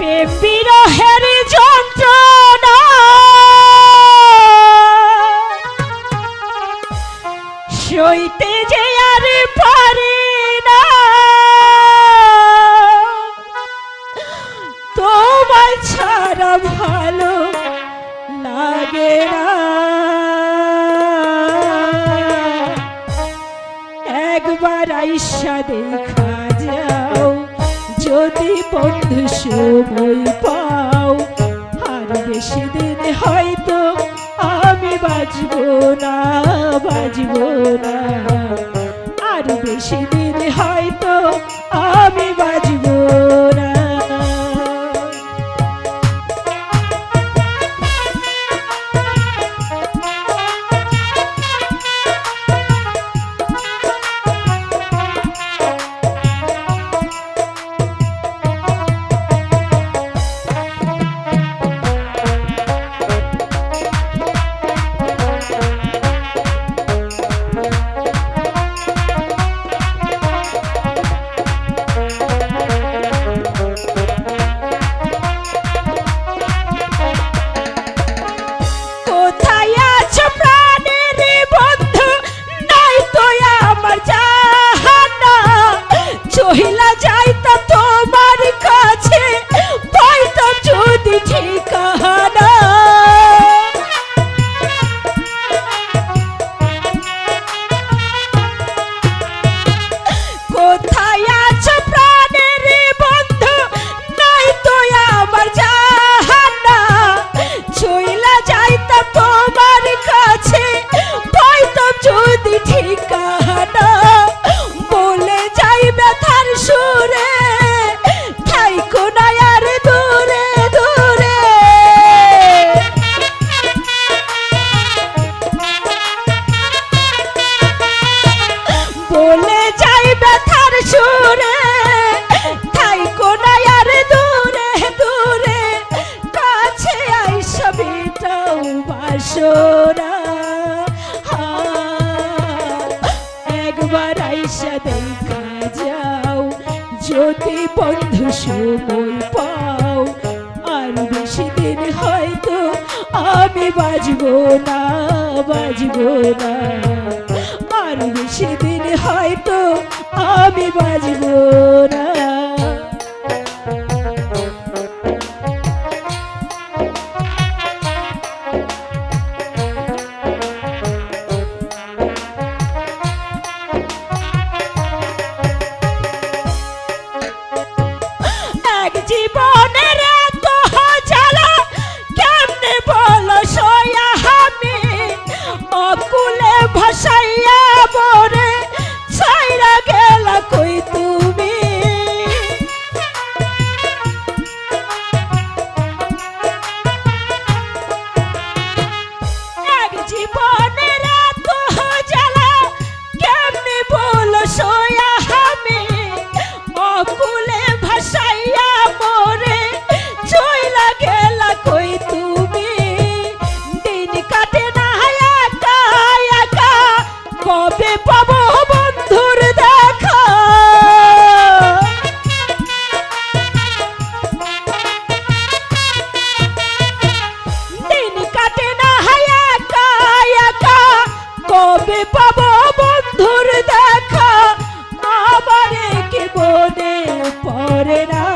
প্রেম যন্ত্রণা। যে পারি না। তোমায় ছাড়া ভালো লাগে একবার আইসা দেখা। যদি বন্ধু সময় পাও, আর বেশি দিন হয়তো আমি বাজব না বাজব না। আর বেশি দিন চহিলা সুরে থাইকো না আর দূরে দূরে। বলে যাই ব্যথার সুরে তাই কোনায় আর দূরে দূরে। কাছে আইসা বিটাও বাসনা। একবার আইসা দেখা যাও যদি বন্ধু সময় পাও, আর বেশি দিন হয়তো আমি বাজবো না বাজবো না। আর বেশি দিন হয়তো আমি বাজবো না। পাবো বন্ধুর দেখা। আমারে কে বনে পরে না